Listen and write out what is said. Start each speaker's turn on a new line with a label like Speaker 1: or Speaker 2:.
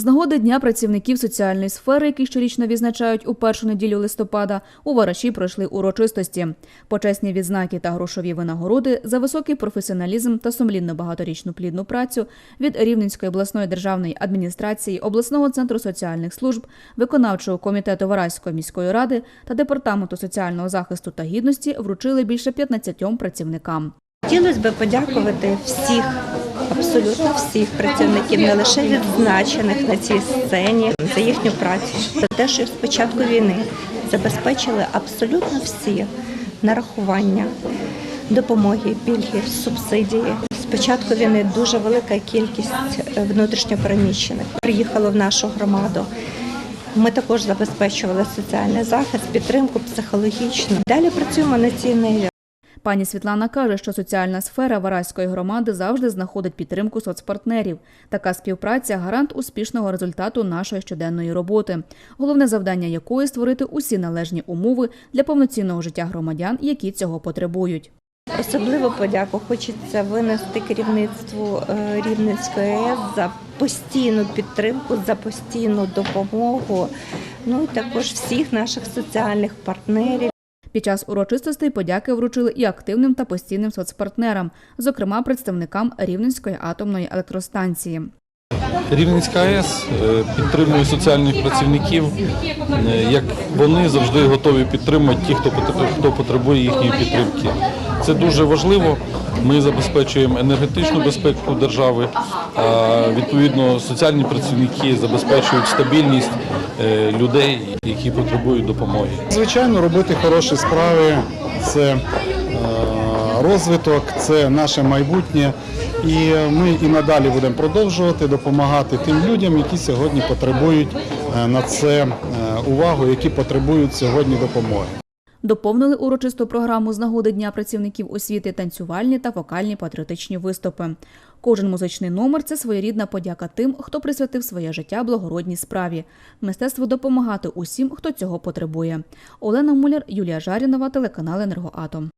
Speaker 1: З нагоди Дня працівників соціальної сфери, який щорічно відзначають у першу неділю листопада, у Вараші пройшли урочистості. Почесні відзнаки та грошові винагороди за високий професіоналізм та сумлінно багаторічну плідну працю від Рівненської обласної державної адміністрації, обласного центру соціальних служб, виконавчого комітету Вараської міської ради та департаменту соціального захисту та гідності вручили більше 15 працівникам.
Speaker 2: Хотілося б подякувати всіх, абсолютно всіх працівників, не лише відзначених на цій сцені за їхню працю, за те, що з початку війни забезпечили абсолютно всі нарахування, допомоги, пільги, субсидії. З початку війни дуже велика кількість е, внутрішньопереміщених приїхало в нашу громаду. Ми також забезпечували соціальний захист, підтримку психологічну. Далі працюємо на цій ниві.
Speaker 1: Пані Світлана каже, що соціальна сфера Вараської громади завжди знаходить підтримку соцпартнерів. Така співпраця гарант успішного результату нашої щоденної роботи, головне завдання якої створити усі належні умови для повноцінного життя громадян, які цього потребують.
Speaker 2: Особливу подяку хочеться винести керівництву е, Рівненської АЕС за постійну підтримку, за постійну допомогу. Ну і також всіх наших соціальних партнерів.
Speaker 1: Під час урочистостей подяки вручили і активним та постійним соцпартнерам, зокрема представникам Рівненської атомної електростанції.
Speaker 3: Рівненська АЕС е, підтримує соціальних працівників, е, як вони завжди готові підтримати ті, хто потр- потребує їхньої підтримки. Це дуже важливо. Ми забезпечуємо енергетичну безпеку держави. А відповідно, соціальні працівники забезпечують стабільність е, людей, які потребують допомоги.
Speaker 4: Звичайно, робити хороші справи це розвиток, це наше майбутнє. І ми і надалі будемо продовжувати допомагати тим людям, які сьогодні потребують е, на це е, увагу, які потребують сьогодні допомоги.
Speaker 1: Доповнили урочисту програму з нагоди Дня працівників освіти танцювальні та вокальні патріотичні виступи. Кожен музичний номер це своєрідна подяка тим, хто присвятив своє життя благородній справі, мистецтву допомагати усім, хто цього потребує. Олена Муляр, Юлія Жарінова, телеканал Енергоатом.